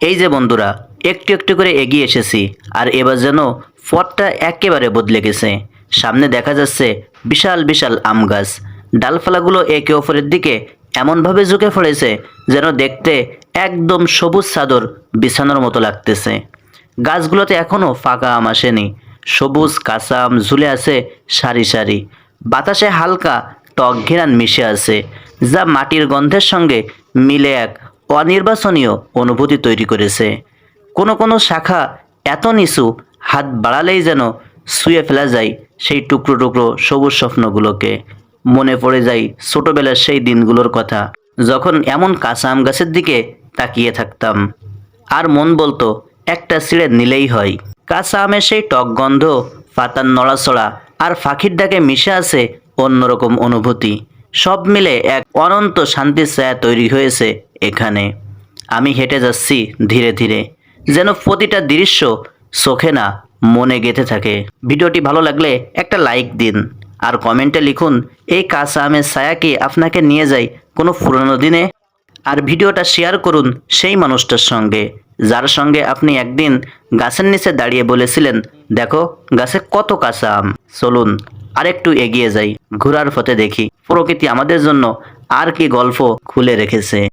এই যে বন্ধুরা, একটু একটু করে এগিয়ে এসেছি আর এবার যেন পথটা একেবারে বদলে গেছে। সামনে দেখা যাচ্ছে বিশাল বিশাল আম গাছ। ডালপালাগুলো একে অপরের দিকে এমনভাবে ঝুঁকে পড়েছে যেন দেখতে একদম সবুজ চাদর বিছানোর মতো লাগতেছে। গাছগুলোতে এখনও ফাঁকা আম আসেনি। সবুজ কাঁচা আম ঝুলে আছে সারি সারি। বাতাসে হালকা টক ঘেরান মিশে আছে, যা মাটির গন্ধের সঙ্গে মিলে এক অনির্বাচনীয় অনুভূতি তৈরি করেছে। কোনো কোনো শাখা এত নিচু, হাত বাড়ালেই যেন শুয়ে ফেলা যায় সেই টুকরো টুকরো সবুজ স্বপ্নগুলোকে। মনে পড়ে যায় ছোটবেলার সেই দিনগুলোর কথা, যখন এমন কাঁচা আম গাছের দিকে তাকিয়ে থাকতাম। আর মন বলতো, একটা ছিঁড়ে নিলেই হয়। কাঁচা আমের সেই টক গন্ধ পাতার নড়াচড়া আর পাখির ডাকে মিশে আছে অন্যরকম অনুভূতি। সব মিলে এক অনন্ত শান্তির ছায়া তৈরি হয়েছে এখানে। আমি হেঁটে যাচ্ছি ধীরে ধীরে, যেন প্রতিটা দৃশ্য চোখে না, মনে গেঁথে থাকে। ভিডিওটি ভালো লাগলে একটা লাইক দিন আর কমেন্টে লিখুন, এই কাঁচা আমের ছায়া কি আপনাকে নিয়ে যায় কোনো পুরনো দিনে? আর ভিডিওটা শেয়ার করুন সেই মানুষটার সঙ্গে। যার সঙ্গে আপনি একদিন গাছের নিচে দাঁড়িয়ে বলেছিলেন, দেখো, গাছে কত কাঁচা আম। চলুন, আরেকটু এগিয়ে যাই, ঘোরার পথে দেখি। প্রকৃতি আমাদের জন্য আর কি গল্প খুলে রেখেছে।